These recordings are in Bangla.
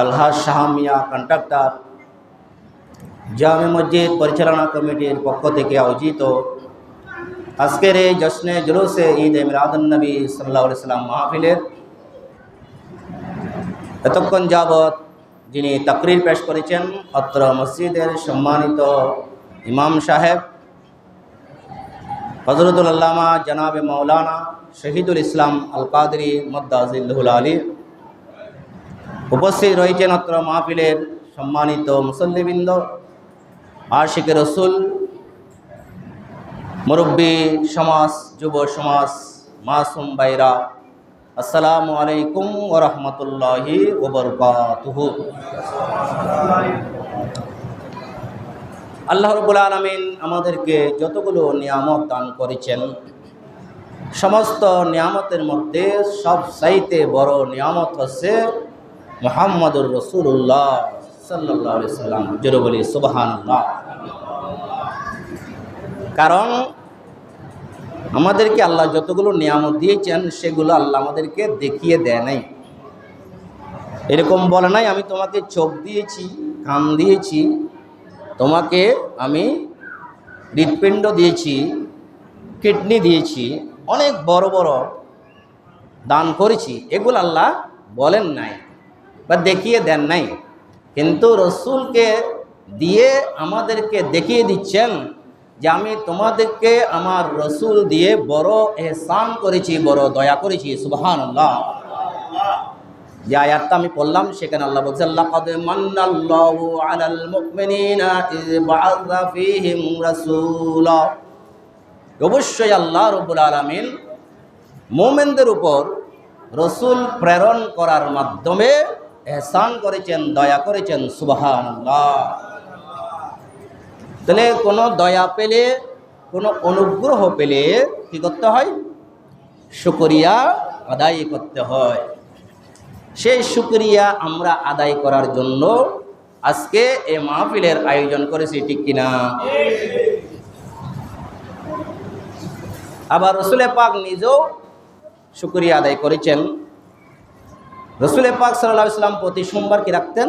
আলহাজ শাহমিয়া কন্ট্রাক্টর জামে মসজিদ পরিচালনা কমিটির পক্ষ থেকে আয়োজিত আজকের এই জশ্নে জুলুসে ঈদ মিরাদুলনবী সাল্লাহ সাল্লাম মাহফিলের এতক্ষণ যাবৎ যিনি তাকরির পেশ করেছেন অত্র মসজিদের সম্মানিত ইমাম সাহেব হজরতুল আল্লামা জনাবে মৌলানা শহীদুল ইসলাম আল কাদরি মদ্দাজিল্লুল আলী। উপস্থিত রয়েছেন অত্র মাহফিলের সম্মানিত মুসল্লিবৃন্দ, আশিক রসুল, মুরব্বী সমাজ, যুব সমাজ, মাসুম বাইরা আসসালামু আলাইকুম ওরহমতুল্লাহি ওবরকাতুহ আল্লাহ রবুল আলমিন আমাদেরকে যতগুলো নিয়ামত দান করেছেন, সমস্ত নিয়ামতের মধ্যে সব চাইতে বড় নিয়ামত হচ্ছে মোহাম্মদুর রসুল্লাহ সাল্লাহ সাল্লাম। জোরে সুবাহান্লাহ কারণ আমাদেরকে আল্লাহ যতগুলো নিয়ামত দিয়েছেন, সেগুলো আল্লাহ আমাদেরকে দেখিয়ে দেয় নাই। এরকম বলে নাই, আমি তোমাকে চোখ দিয়েছি, কান দিয়েছি, তোমাকে আমি হৃৎপিণ্ড দিয়েছি, কিডনি দিয়েছি, অনেক বড় বড় দান করেছি, এগুলো আল্লাহ বলেন নাই। বা দেখিয়ে দেন নাই। কিন্তু রসুলকে দিয়ে আমাদেরকে দেখিয়ে দিচ্ছেন যে আমি তোমাদেরকে আমার রসুল দিয়ে বড় এহসান করেছি, বড় দয়া করেছি সুবহান আল্লাহ যে আয়াতটা আমি পড়লাম, সেখানে আল্লাহ বলছে লাকাদ মান্নাল্লাহু আলাল মুমিনিনা বাআসা ফীহিম রাসূলা। অবশ্যই আল্লাহ রব্বুল আলামিন মুমিনদের উপর রসুল প্রেরণ করার মাধ্যমে এহসান করেছেন, দয়া করেছেন, সুবহানাল্লাহ। তাহলে কোনো দয়া পেলে, কোনো অনুগ্রহ পেলে কি করতে হয়? শুকরিয়া আদায় করতে হয়। সেই শুক্রিয়া আমরা আদায় করার জন্য আজকে এ মাহফিলের আয়োজন করেছি, ঠিক কিনা আবার রসুলে পাক নিজেও শুক্রিয়া আদায় করেছেন। রসুলে পাক সাল্লাহ ইসলাম প্রতি সোমবার কি রাখতেন?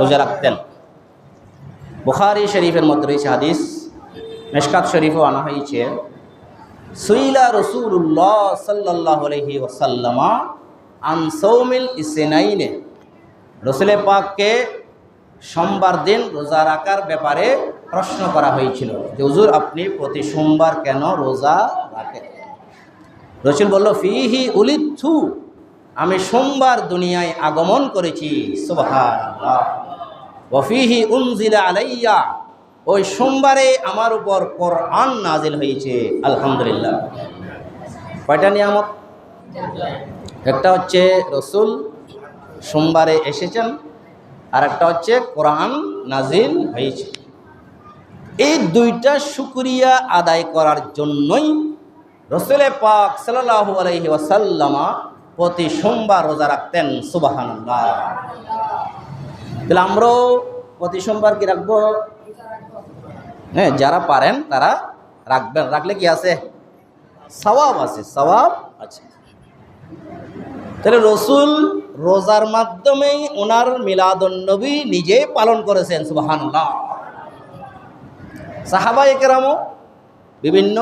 রোজা রাখতেন। বুখারি শরীফের মধ্যে রয়েছে হাদিস, মেশকাত শরীফও আনা হয়েছে। সুইলা রসুল্লাহ সাল্লাহ আলহি ওসাল্লামা আন সৌমিল ইসেনাইনে। রসুলে পাককে সোমবার দিন রোজা রাখার ব্যাপারে প্রশ্ন করা হয়েছিল যে, হুজুর, আপনি প্রতি সোমবার কেন রোজা রাখেন? রসুল বলল, ফিহি উলিথু আমি সোমবার দুনিয়ায় আগমন করেছি আলাইয়া। ওই সোমবারে আমার উপর কোরআন নাজিল হয়েছে, আলহামদুলিল্লাহ। কয়টা নিয়ামত? একটা হচ্ছে রসুল সোমবারে এসেছেন আর একটা হচ্ছে কোরআন নাজিল হয়েছে। এই দুইটা শুক্রিয়া আদায় করার জন্যই রসুলে পাক সাল্লাহু আলহি ওয়াসাল্লামা প্রতি সোমবার রোজা রাখতেন সুবাহান তাহলে আমরাও প্রতি সোমবার কি রাখব? হ্যাঁ যারা পারেন তারা রাখবেন। রাখলে কি আছে? সওয়াব আছে সওয়াব আছে। তাহলে রসুল রোজার মাধ্যমেই ওনার মিলাদুন্নবী নিজে পালন করেছেন সুবাহান্লাহ সাহাবা একরামও বিভিন্ন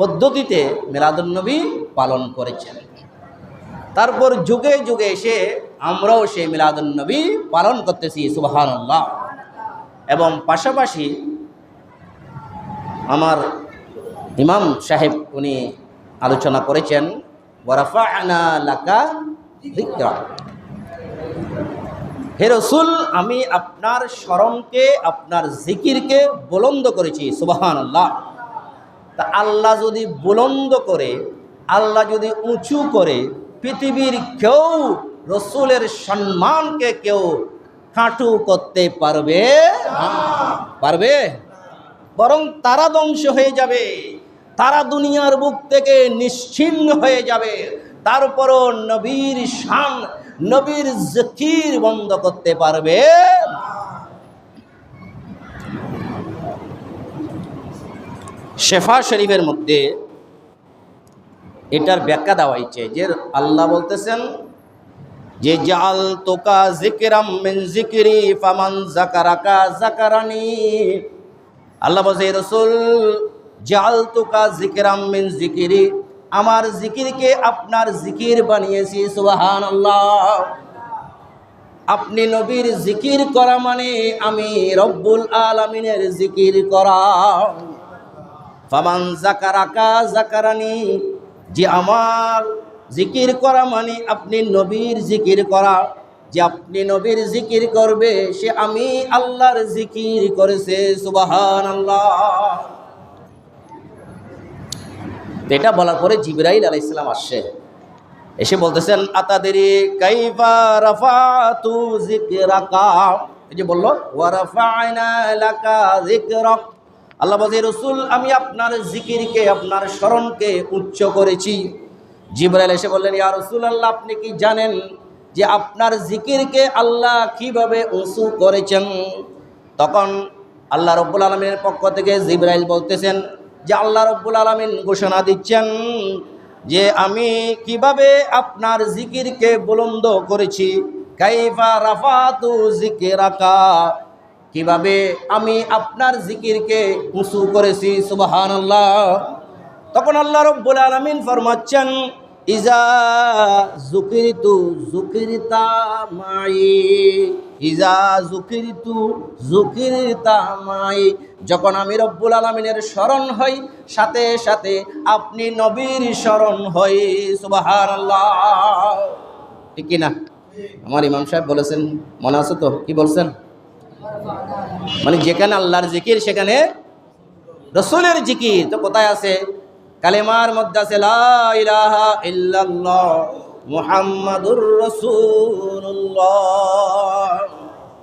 পদ্ধতিতে মিলাদুন্নবী পালন করেছেন। তারপর যুগে যুগে এসে আমরাও সেই মিলাদুন্নবী পালন করতেছি সুবাহান্লাহ এবং পাশাপাশি আমার ইমাম সাহেব উনি আলোচনা করেছেন, ওয়ারাফানা লাকা হে রসুল, আমি আপনার স্মরণকে, আপনার জিকিরকে বুলন্দ করেছি সুবাহান আল্লাহ তা আল্লাহ যদি বুলন্দ করে, আল্লাহ যদি উঁচু করে পৃথিবীর কেউ রসুলের সম্মানকে কেউ খাটু করতে পারবে? পারবে? বরং তারা ধ্বংস হয়ে যাবে। তারা দুনিয়ার বুক থেকে নিশ্চিন্ন হয়ে যাবে। তারপরও নবীর শান, নবীর জকির বন্ধ করতে পারবে? শেফা শরীফের মধ্যে এটার ব্যাখ্যা দেওয়া হয়েছে যে আল্লাহ বলতেছেন যে জাল তোকা জিকিরাম জিকিরি ফামান জাকারাকা আল্লাহ বলছে রসুল, জাল তোকা জিকিরাম জিকিরি, আমার জিকিরকে আপনার জিকির বানিয়েছি সুবাহান আপনি নবীর জিকির করা মানে আমি রব্বুল আলমিনের জিকির করা। ফামান জাকারাকা জাকারানি যে আমার জিকির করা মানে আপনি নবীর জিকির করা। যে আপনি নবীর জিকির করবে, সে আমি আল্লাহর জিকির করেছে সুবাহান আল্লাহ এটা বলার পরে জিবরাইল আলাইসালাম আসছে। এসে বলতেছেন, আতাদেরি কাইফা এই যে বলল আল্লাহ বলছে রসুল, আমি আপনার জিকিরকে, আপনার স্মরণকে উচ্চ করেছি। জিবরাইল এসে বললেন, ইয়া রসুল আল্লাহ আপনি কি জানেন যে আপনার জিকিরকে আল্লাহ কীভাবে উঁচু করেছেন? তখন আল্লাহ রব্বুল আলমিনের পক্ষ থেকে জিবরাইল বলতেছেন যে, আল্লাহ রব্বুল আলমিন ঘোষণা দিচ্ছেন যে, আমি কীভাবে আপনার জিকিরকে বুলন্দ করেছি। কাইফা রাফাতু জিকিরাকা কীভাবে আমি আপনার জিকিরকে উঁচু করেছি সুবাহান আল্লাহ তখন আল্লাহ রব্বুল আলামিন ফরমাচ্ছেন, ইজা জুকিরিতু জুকিরিতা মাই, ইজা জুকিরিতু জুকিরিতা মাই। যখন আমি রব্বুল আলমিনের স্মরণ হই, সাথে সাথে আপনি নবীর স্মরণ হই সুবাহার ঠিক কিনা আমার ইমাম সাহেব বলেছেন, মনে আছে তো? কি বলছেন? মানে যেখানে আল্লাহর জিকির, সেখানে রসুলের জিকির। তো কোথায় আছে? কালেমার মধ্যে আছে মুহাম্মাদুর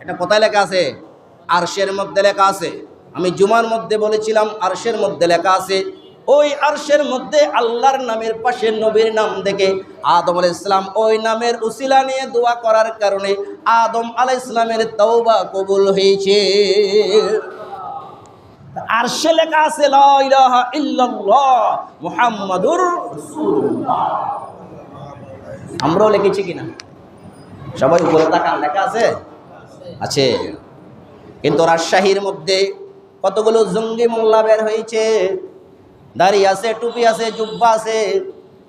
এটা কোথায় লেখা আছে? আরশের মধ্যে লেখা আছে। আমি জুমার মধ্যে বলেছিলাম, আরশের মধ্যে লেখা আছে ওই আরশের মধ্যে আল্লাহর নামের পাশে নবীর নাম দেখে আদম আলাইহিস ইসলাম ওই নামের উসিলা নিয়ে দোয়া করার কারণে আদম আলাইহিস ইসলামের তওবা কবুল হয়েছে। আরশে লেখা আছে মুহাম্মাদুর আমরাও লিখেছি কিনা? সবাই উপরে তাকান, লেখা আছে? আছে। কিন্তু রাজশাহীর মধ্যে কতগুলো জঙ্গি মোল্লা বের হয়েছে? দাড়ি আছে, টুপি আছে, জুব্বা আছে।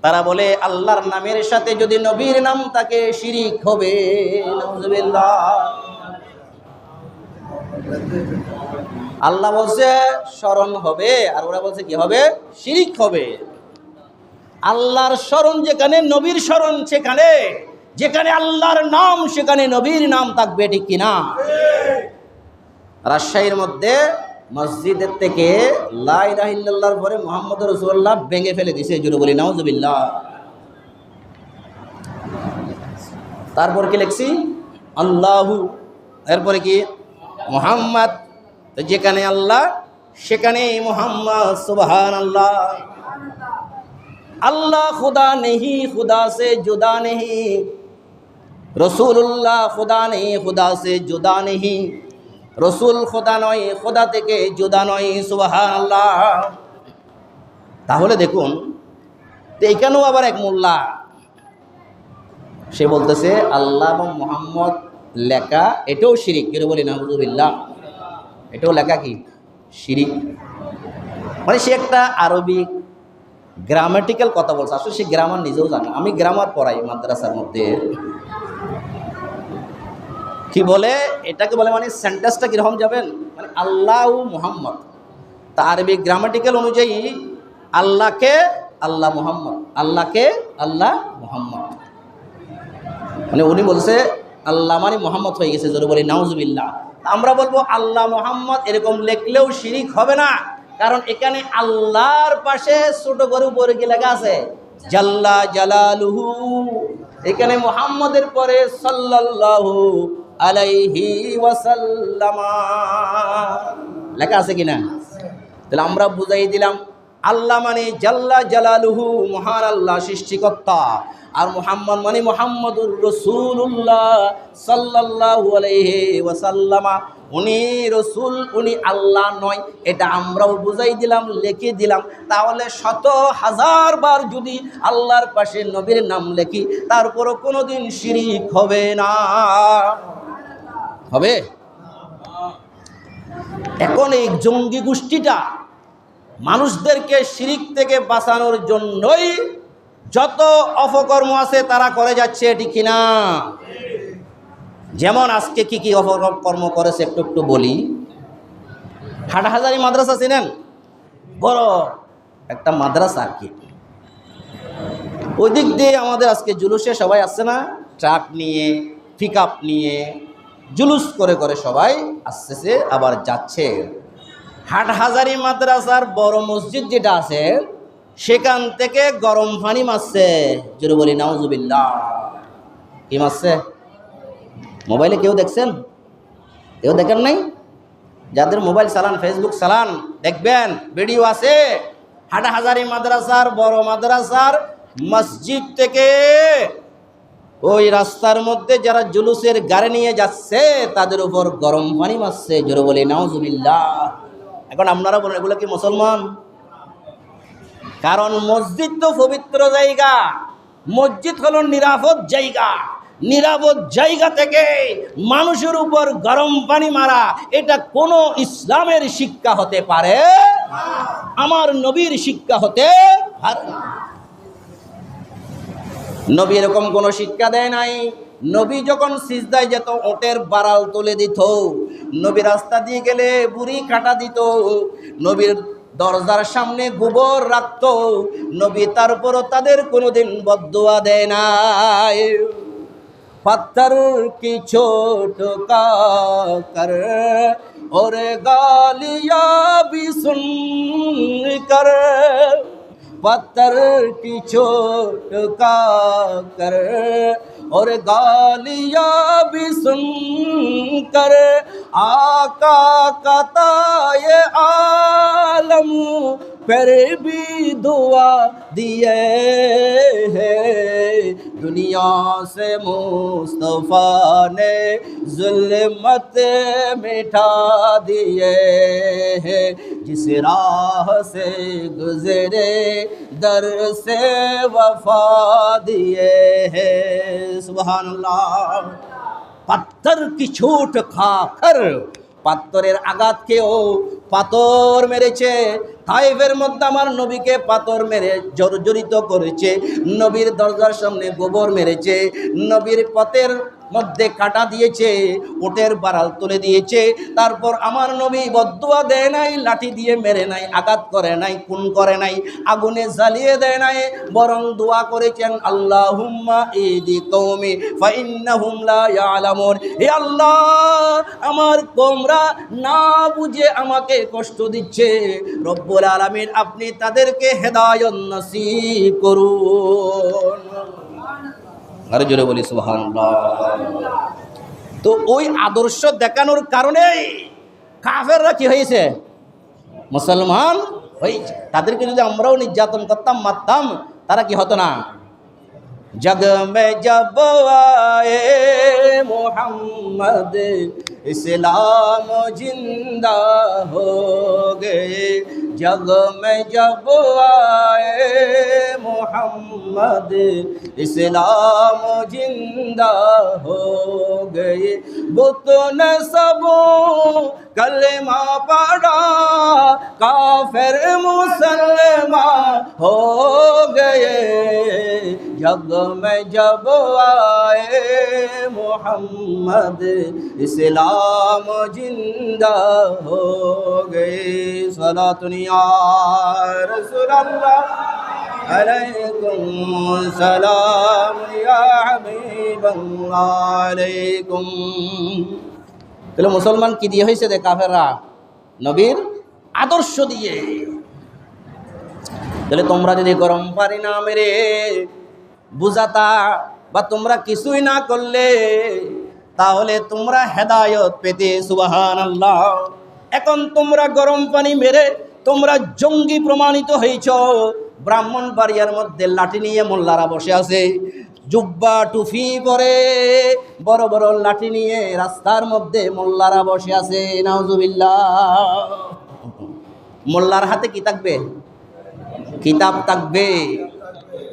তারা বলে, আল্লাহর নামের সাথে যদি নবীর নাম তাকে শিরিক হবে। আল্লাহ বলছে স্মরণ হবে। আর ওরা বলছে, কি হবে? শিরিক হবে। আল্লাহর স্মরণ যেখানে, নবীর স্মরণ সেখানে। যেখানে আল্লাহর নাম, সেখানে নবীর নাম থাকবে, ঠিক কিনা? রাজশাহীর মধ্যে মসজিদের থেকে লাইলাহিল্লার পরে মোহাম্মদ রসুল্লাহ ভেঙে ফেলে দিছে এই জন্য বলি নওয়াজবিল্লা তারপর কি লিখছি? আল্লাহু, এরপরে কি? মোহাম্মদ। যেখানে আল্লাহ সেখানে মোহাম্মদ সুবাহান আল্লাহ আল্লাহ খুদা নেহি, খুদা সে জুদা নেহি। রসুল্লাহ খুদা নেহি, খুদা সে জুদা নেহি। রসুল খোদা নয়, খোদা থেকে জুদা নয় আল্লাহ তাহলে দেখুন, তো এখানেও আবার এক মোল্লা? সে বলতেছে, আল্লাহ এবং মোহাম্মদ লেখা, এটাও শিরিক। কেউ বলি নাহজুবিল্লাহ এটাও লেখা কি? শিরিক। মানে সে একটা আরবিক গ্রামাটিক্যাল কথা বলছে। আসলে সে গ্রামার নিজেও জানে আমি গ্রামার পড়াই মাদ্রাসার মধ্যে। কি বলে? এটাকে বলে মানে সেন্টেন্সটা কীরকম যাবেন মানে আল্লাহ মুহাম্মদ। তা আরবি গ্রামাটিক্যাল অনুযায়ী আল্লাহকে আল্লাহ মুহাম্মদ, আল্লাহকে আল্লাহ মুহাম্মদ। মানে উনি বলছে, আল্লাহ মানে মোহাম্মদ হয়ে গেছে, জোরে বলি, নাউজুবিল্লাহ। আমরা বলব, আল্লাহ মোহাম্মদ এরকম লেখলেও শিরিক হবে না। কারণ এখানে আল্লাহর পাশে ছোট করে উপরে কি লেখা আছে? জাল্লা জালালুহু। এখানে মোহাম্মদের পরে সাল্লাল্লাহু আলাইহি ওয়াসাল্লামা। লেখা আছে কিনা? তাহলে আমরা বুঝাই দিলাম, আল্লাহ মানে জাল্লা জালালুহু, মহান আল্লাহ সৃষ্টিকর্তা। আর মুহাম্মদ মানে মোহাম্মদুর রসুল্লাহ সাল্লাল্লাহু আলাইহি ওয়াসাল্লামা। উনি রসুল, উনি আল্লাহ নয়, এটা আমরাও বুঝাই দিলাম, লিখে দিলাম। তাহলে শত হাজার বার যদি আল্লাহর পাশে নবীর নাম লেখি, তারপরও কোনো দিন শিরিক হবে না। হবে? এখন এই জঙ্গি গোষ্ঠীটা মানুষদেরকে শিরিক থেকে বাঁচানোর জন্যই যত অপকর্ম আছে তারা করে যাচ্ছে, এটি কিনা? যেমন আজকে কি কি অপকর্ম করেছে একটু একটু বলি। হাটহাজারি মাদ্রাসা চিনেন? বড় একটা মাদ্রাসা আর কি। ওই দিক দিয়ে আমাদের আজকে জুলুসে সবাই আসছে না? ট্রাক নিয়ে পিক নিয়ে জুলুস করে করে সবাই আসতেছে আবার যাচ্ছে। হাটহাজারি মাদ্রাসার বড় মসজিদ যেটা আছে, সেখান থেকে গরম পানি মারছে। জোরে বলি, নাউজুবিল্লাহ। কি মারছে? মোবাইলে কেউ দেখছেন? কেউ দেখেন নাই? যাদের মোবাইল চালান, ফেসবুক চালান, দেখবেন, ভিডিও আছে। হাটহাজারি মাদ্রাসার বড় মাদ্রাসার মসজিদ থেকে ওই রাস্তার মধ্যে যারা জুলুসের গাড়ি নিয়ে যাচ্ছে, তাদের উপর গরম পানি মারছে। জোরে বলি, নাউজুবিল্লাহ। এখন আপনারা বলেন, এগুলো কি মুসলমান? কারণ মসজিদ তো পবিত্র জায়গা। মসজিদ হলো নিরাপদ জায়গা। নিরাপদ জায়গা থেকে মানুষের উপর গরম পানি মারা, এটা কোনো ইসলামের শিক্ষা হতে পারে? আমার নবীর শিক্ষা হতে পারে। নবী এরকম কোনো শিক্ষা দেয় নাই। নবী যখন সিজদায় যেত, ওটের বাড়াল তুলে দিত। নবী রাস্তা দিয়ে গেলে বুড়ি কাটা দিত। নবীর দরজার সামনে গোবর রাখত। নবী তারপরও তাদের কোনো দিন বদুয়া দেয় নাই। পাত্তর কি ছোট কর ওরে গালিয়া বি সুন কর। پتر کی چھوٹ کا کر اور گالیاں بھی سن کر آقا کا عالم پر بھی دعا دیے ہے دنیا سے مصطفیٰ نے ظلمت مٹا دیے ہے جس راہ سے گزرے در سے وفا دیے ہے سبحان اللہ۔ پتھر کی چھوٹ کھا کر পাত্তরের আঘাত কেও পাথর মেরেছে। তাইফের মধ্যে আমার নবীকে পাথর মেরে জর্জরিত করেছে। নবীর দরজার সামনে গোবর মেরেছে। নবীর পথের মধ্যে কাটা দিয়েছে, ওটের বাড়াল তুলে দিয়েছে। তারপর আমার নবী বদুয়া দেয় নাই, লাঠি দিয়ে মেরে নাই, আঘাত করে নাই, খুন করে নাই, আগুনে জ্বালিয়ে দেয় নাই, বরং দোয়া করেছেন আল্লাহ হুম্মা ইদি কৌমি ফাইন্নাহুম লা ইয়ালামুন। হে আল্লাহ, আমার কোমরা না বুঝে আমাকে কষ্ট দিচ্ছে। রব্বুল আলামিন, আপনি তাদেরকে হেদায়ত নসিব করুন। আরও জোরে বলি সুহান তো ওই আদর্শ দেখানোর কারণে কাফেররা কি হয়েছে? মুসলমান হয়েছে। তাদেরকে যদি আমরাও নির্যাতন করতাম, মারতাম, তারা কি হতো না? جگ میں جب آئے محمد، اسلام زندہ ہو گئے۔ جگ میں جب آئے محمد، اسلام زندہ ہو گئے۔ بت سبوں کلمہ پڑا کافر مسلمہ ہو گئے۔ جب میں جب آئے محمد، اسلام زندہ ہو گئے۔ صلاة دنیا رسول اللہ، علیکم سلام یا حبیب اللہ، علیکم তাহলে মুসলমান কি দিয়ে হয়েছে দে কাফেররা? নবীর আদর্শ দিয়ে। তাহলে তোমরা যদি গরম পানি না মেরে বুঝাতা বা তোমরা কিছুই না করলে, তাহলে তোমরা হেদায়ত পেতে সুবাহান আল্লাহ এখন তোমরা গরম পানি মেরে তোমরা জঙ্গি প্রমাণিত হয়েছ ব্রাহ্মণ বাড়িয়ার মধ্যে লাঠি নিয়ে মোল্লারা বসে আছে। জুব্বা টুফি পরে বড় বড় লাঠি নিয়ে রাস্তার মধ্যে মোল্লারা বসে আছে, নাউজুবিল্লাহ। মোল্লার হাতে কি থাকবে? কিতাব থাকবে।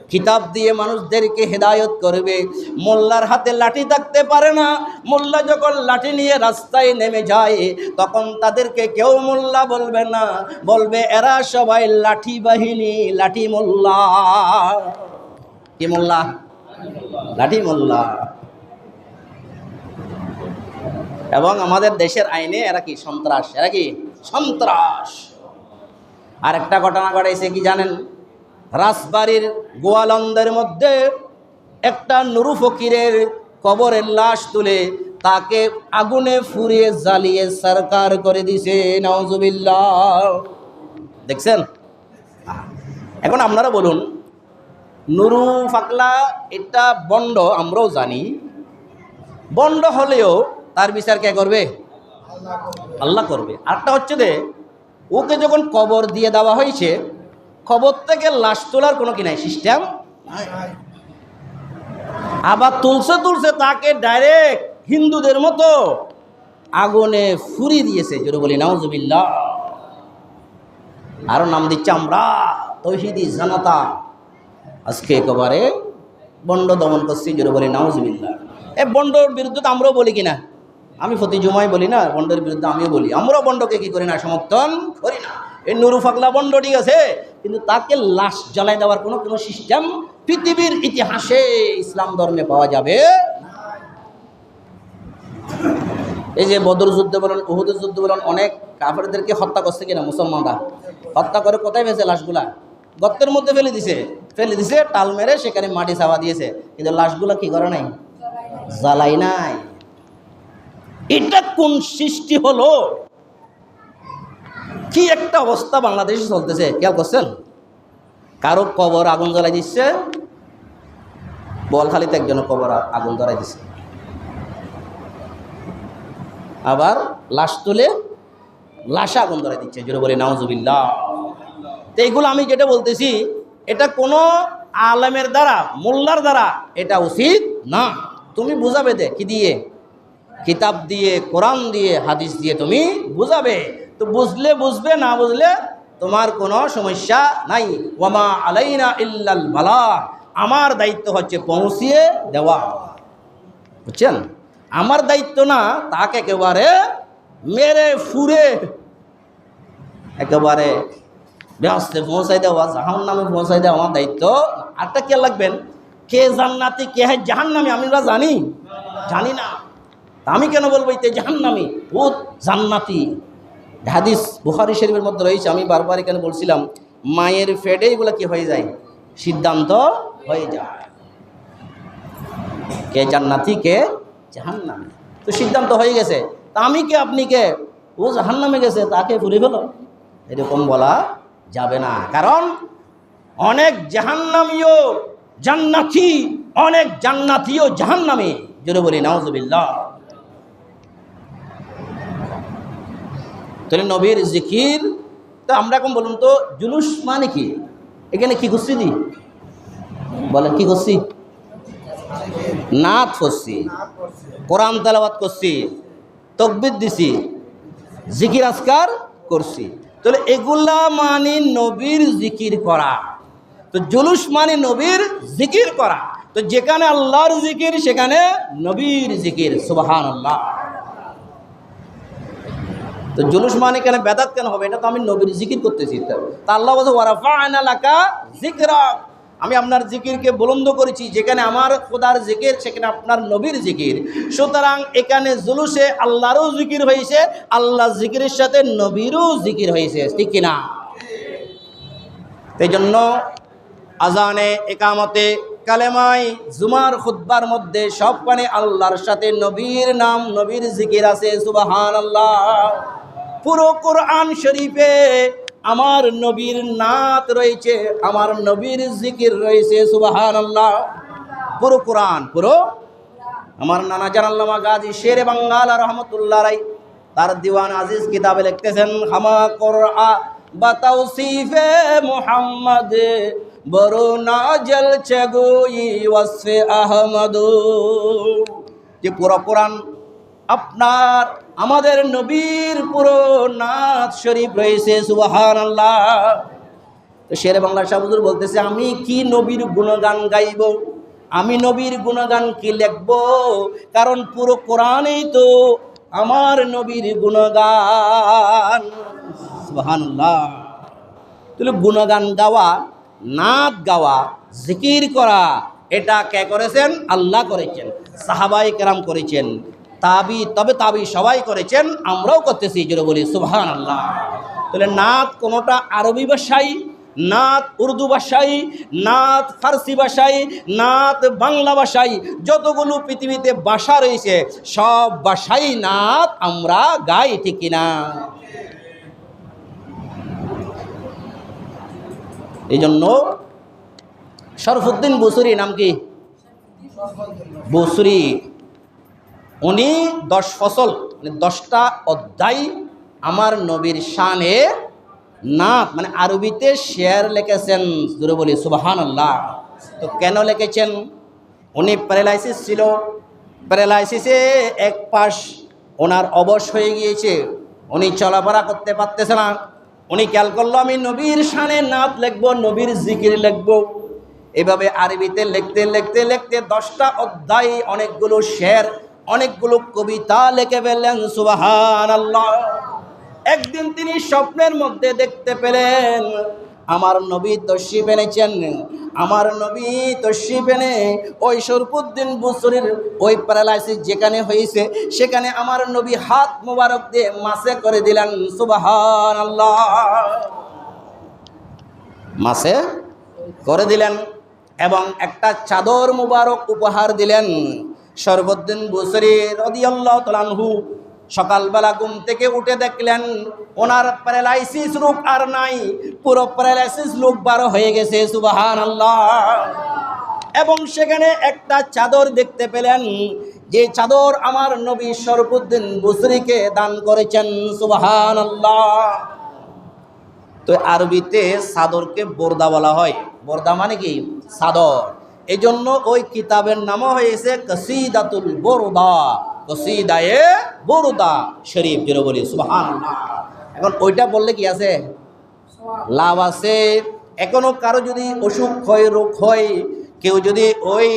কিতাব দিয়ে মানুষদেরকে হেদায়ত করবে। মোল্লার হাতে লাঠি থাকতে পারে না। মোল্লা যখন লাঠি নিয়ে রাস্তায় নেমে যায়, তখন তাদেরকে কেউ মোল্লা বলবে না। বলবে, এরা সবাই লাঠি বাহিনী, লাঠি মোল্লা। কি মোল্লা? লাঠি মোল্লা এবং আমাদের দেশের আইনে এরা কি? সন্ত্রাস। এরা কি? সন্ত্রাস। আর একটা ঘটনা ঘটাইছে কি জানেন? রাসবাড়ির গোয়ালন্দের মধ্যে একটা নুরু ফকিরের কবরের লাশ তুলে তাকে আগুনে ফুরিয়ে জ্বালিয়ে সরকার করে দিছে। নওজুবিল্লাহ দেখছেন? এখন আপনারা বলুন নুরু ফাকলা এটা বন্ড, আমরাও জানি। বন্ড হলেও তার বিচার কে করবে? আল্লাহ করবে। আরটা হচ্ছে যে, ওকে যখন কবর দিয়ে দেওয়া হয়েছে, কবর থেকে লাশ তোলার কোনো কি নাই? সিস্টেম আবার তুলছে তুলছে তাকে ডাইরেক্ট হিন্দুদের মতো আগুনে ফুরি দিয়েছে। জোরে বলি, নাউজুবিল্লাহ। আরও নাম দিচ্ছে আমরা, তৌহিদি জানাতা। আজকে একেবারে বন্ড দমন করছি, জোরে বলি, নাউজুবিল্লাহ। এ বন্ডর বিরুদ্ধে তো আমরাও বলি কিনা? আমি প্রতি জুমাই বলি না, বন্ডের বিরুদ্ধে আমিও বলি। আমরাও বন্ডকে কি করি না, সমর্থন করি না। এই নুরু ফাকলা বন্ড, ঠিক আছে? কিন্তু তাকে লাশ জ্বালাই দেওয়ার কোনো কোনো সিস্টেম পৃথিবীর ইতিহাসে ইসলাম ধর্মে পাওয়া যাবে এই যে বদর যুদ্ধ বলেন, উহুদের যুদ্ধ বলেন, অনেক কাফেরদেরকে হত্যা করছে কিনা মুসলমানরা? হত্যা করে কোথায় ফেলছে লাশগুলা? গর্তের মধ্যে ফেলে দিছে। ফেলে দিছে, টাল মেরে সেখানে মাটি চাপা দিয়েছে। কিন্তু লাশগুলা কি করে নাই? জ্বালাই নাই। এটা কোন সৃষ্টি হলো? কি একটা অবস্থা বাংলাদেশে চলতেছে? খেয়াল করছেন? কারও কবর আগুন জ্বালাই দিচ্ছে, বলখালিতে একজনের কবর আগুন জ্বালাই দিচ্ছে। আবার লাশ তুলে লাশে আগুন ধরাই দিচ্ছে যেটা বলে নাওজুবিল্লাহ তো এইগুলো আমি যেটা বলতেছি এটা কোনো আলেমের দ্বারা, মোল্লার দ্বারা এটা উচিত না। তুমি বুঝাবে দে, কি দিয়ে? কিতাব দিয়ে, কোরআন দিয়ে, হাদিস দিয়ে তুমি বুঝাবে। তো বুঝলে বুঝবে, না বুঝলে তোমার কোনো সমস্যা নাই। ওয়ামা আলাইনা ইল্লাল বালা। আমার দায়িত্ব হচ্ছে পৌঁছিয়ে দেওয়া। বুঝছেন? আমার দায়িত্ব না তাকে একেবারে মেরে, ফুরে, একেবারে ব্যস্তে পৌঁছাই দেওয়া, জাহান নামে পৌঁছাই দেওয়া আমার দায়িত্ব। আরটা কে লাগবেন? কে জান্নাতি, কে হয় জাহান নামে আমরা জানি। জানি না। আমি কেন বলব এতে জাহান্নামি? ভূত, জান্নাতি। হাদিস বুহারি শরীফের মধ্যে রয়েছে, আমি বারবার এখানে বলছিলাম, মায়ের ফেডে এগুলো কি হয়ে যায়? সিদ্ধান্ত হয়ে যায়। কে জান্নাতি, কে জাহান্নামি? তো সিদ্ধান্ত হয়ে গেছে। তা আমি কে, আপনি কে? ও জাহান্নামে গেছে, তাকে ফুলে ফেলো এরকম বলা যাবে না। কারণ অনেক জাহান্নামীও জান্নাতি, অনেক জান্নাতিও জাহান্নামী। জোরে বলি নাউজুবিল্লাহ। তাহলে নবীর জিকির, তো আমরা এখন বলুন তো, জুলুস মানে কি? এখানে কি করছি দি? বলেন, কি করছি নাথ করছি কোরআন তালাবাদ করছি। তকবির দিছি। জিকির আজকার করছি। তাহলে এগুলা মানে নবীর জিকির করা। তো জুলুস মানে নবীর জিকির করা। তো যেখানে আল্লাহর জিকির, সেখানে নবীর জিকির সুবাহান আল্লাহ তো জুলুস মানে কেন, বেদাত কেন হবে? এটা তো আমি নবীর জিকির করতেছি। তো আল্লাহ বলছে ওয়ারাফা আনা লাকা যিকরাক আমি আপনার জিকিরকে বলন্দ করেছি, যেখানে আমার খোদার জিকির, সেখানে আপনার নবীর জিকির। সুতরাং এখানে জুলুসে আল্লাহরও জিকির হয়েছে আল্লাহ জিকিরের সাথে নবীরও জিকির হয়েছে, ঠিক কিনা? এই জন্য আজানে, একামতে কালেমাই জুমার খুদ্বার মধ্যে সব পানে আল্লাহর সাথে নবীর নাম, নবীর জিকির আছে সুবাহান আল্লাহ পুরো কোরআন শরীফে আমার নবীর নাত রয়েছে, আমার নবীর জিকির রয়েছে সুবাহান আল্লাহ পুরো কোরআন, পুরো। আমার নানা জানাল্লামা গাজী শেরে বাঙ্গাল রহমতুল্লাহ রাই তার দিওয়ান আজিজ কিতাবে লিখতেছেন, হামা কোরআ বা তৌসিফে মোহাম্মদ, বড় না জ্বলছে গোই ওয়াসফে আহমদ। যে পুরো কোরআন আপনার আমাদের নবীর পুরো নাথ শরীফ রয়েছে সুবাহান আল্লাহ তো শের বাংলা শাহুজুর বলতেছে, আমি কি নবীর গুণগান গাইব? আমি নবীর গুণগান কি লিখব? কারণ পুরো কোরআনেই তো আমার নবীর গুণগান। সুবহানাল্লাহ। তাহলে গুণগান গাওয়া, নাচ গাওয়া, জিকির করা, এটা কে করেছেন? আল্লাহ করেছেন সাহাবাই কেরাম করেছেন। তাবি, তবে তাবি সবাই করেছেন, আমরাও করতেছি যেটা বলি সুবহান আল্লাহ তাহলে নাচ কোনোটা আরবি ভাষায় নাত উর্দু ভাষায় নাত ফার্সি ভাষায় নাত বাংলা ভাষায় যতগুলো পৃথিবীতে ভাষা রয়েছে, সব ভাষাই নাত আমরা গাই, ঠিক না? এই জন্য শরফুদ্দিন বসুরি নাম কি? বসুরি। উনি দশ ফসল মানে দশটা অধ্যায় আমার নবীর শানে নাথ মানে আরবিতে শেয়ার লিখেছেন জুড়ে বলি সুবাহান আল্লাহ তো কেন লিখেছেন? উনি প্যারালাইসিস ছিল। প্যারালাইসিসে এক পাশ ওনার অবশ হয়ে গিয়েছে। উনি চলাফেরা করতে পারতেছে না। উনি খেয়াল করল, আমি নবীর শানে নাথ লিখব, নবীর জিকির লিখব। এভাবে আরবিতে লিখতে লিখতে লিখতে দশটা অধ্যায় অনেকগুলো শের অনেকগুলো কবিতা লিখে ফেললেন সুবাহান আল্লাহ একদিন তিনি স্বপ্নের মধ্যে দেখতে পেলেন, আমার নবী তশি এনেছেন, আমার নবী তশি এনে ওই শরফুদ্দিন বুসরির ওই প্যারালাইসিস যেখানে হয়েছে, সেখানে আমার নবী হাত মোবারক দিয়ে মাসে করে দিলেন সুবাহান আল্লাহ মাসে করে দিলেন এবং একটা চাদর মুবারক উপহার দিলেন। সর্বদ্দিন বুসরি রদিয়াল্লাহ তালানহু সকালবেলা ঘুম থেকে উঠে দেখলেন, ওনার প্যারালাইসিস রোগ আর নাই, পুরো প্যারালাইসিস রোগ বারো হয়ে গেছে সুবাহান আল্লাহ এবং সেখানে একটা চাদর দেখতে পেলেন, যে চাদর আমার নবী সরফুদ্দিন বুসরিকে দান করেছেন সুবাহান আল্লাহ তো আরবিতে সাদরকে বোরদা বলা হয়। বোরদা মানে কি? সাদর এই জন্য ওই কিতাবের নামও হয়েছে কসিদাতুল বোরদা। কসিদায়ে বোরদা শরীফ যেটা বলি সুবহান এখন ওইটা বললে কি আছে? লাভ আছে। এখনও কারও যদি অসুখ হয়, রোগ হয়, কেউ যদি ওই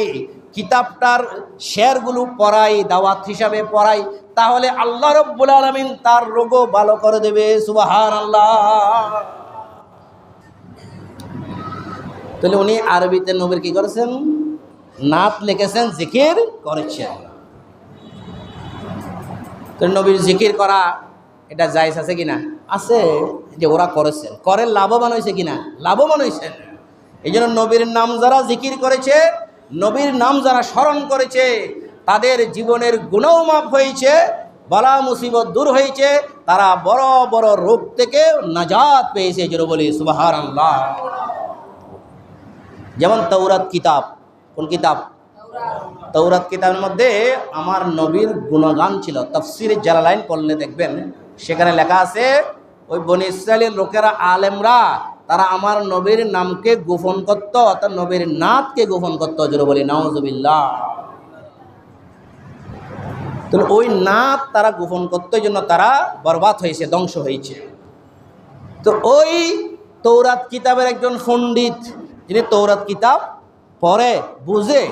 কিতাবটার শেয়ারগুলো পড়াই দাওয়াত হিসাবে পড়াই তাহলে আল্লাহ রব্বুল আলমিন তার রোগও ভালো করে দেবে সুবাহান আল্লাহ তাহলে উনি আরবিতে নবীর কি করেছেন? নাত লিখেছেন, জিকির করেছেন। তো নবীর জিকির করা এটা জায়জ আছে কিনা? আছে যে ওরা করেছেন। করে লাভবান হয়েছে কিনা? লাভবান হয়েছেন এই জন্য নবীর নাম যারা জিকির করেছে, নবীর নাম যারা স্মরণ করেছে, তাদের জীবনের গুণও মাপ হয়েছে, বলা মুসিবত দূর হয়েছে, তারা বড় বড় রোগ থেকে নাজাত পেয়েছে যেন বলি আল্লাহ যেমন তৌরাত কিতাব, কোন কিতাব? তৌরাত কিতাবের মধ্যে আমার নবীর গুণগান ছিল। তফসির জালালাইন পড়লে দেখবেন, সেখানে লেখা আছে, ওই বনি লোকেরা আলেমরা, তারা আমার নবীর নামকে গোপন করত, অর্থাৎ নবীর নাথকে গোপন করত যেন বলি নওয়াজবিল্লাহ তো ওই নাথ তারা গোপন করতো জন্য তারা বরবাদ হয়েছে, ধ্বংস হয়েছে। তো ওই তৌরাত কিতাবের একজন পণ্ডিত যিনি তৌরাত কিতাব পড়ে, বুঝে।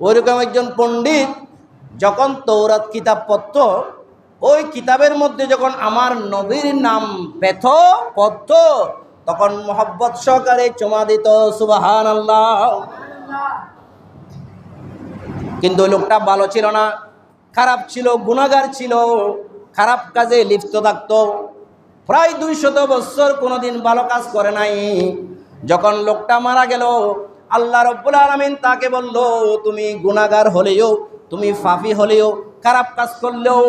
ওইরকম একজন পণ্ডিত যখন তৌরাত কিতাব পড়ত, ওই কিতাবের মধ্যে যখন আমার নবীর নাম পেথ পড়ত, তখন মোহব্বত সহকারে চমা দিত সুবাহান আল্লাহ কিন্তু ওই লোকটা ভালো ছিল না, খারাপ ছিল গুণাগার ছিল, খারাপ কাজে লিপ্ত থাকত। প্রায় দুইশত বছর কোনোদিন ভালো কাজ করে নাই। যখন লোকটা মারা গেল, আল্লাহ রব্বুল আলমিন তাকে বলল, তুমি গুণাগার হলেও, তুমি ফাফি হলেও, খারাপ কাজ করলেও,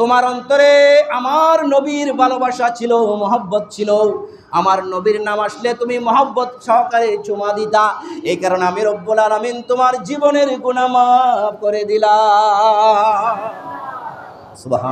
তোমার অন্তরে আমার নবীর ভালোবাসা ছিল, মহব্বত ছিল। আমার নবীর নাম আসলে তুমি মহব্বত সহকারে চুমা দিতা। এই কারণে আমি রব্বুল আলমিন তোমার জীবনের গুণামাফ করে দিলা সুবাহ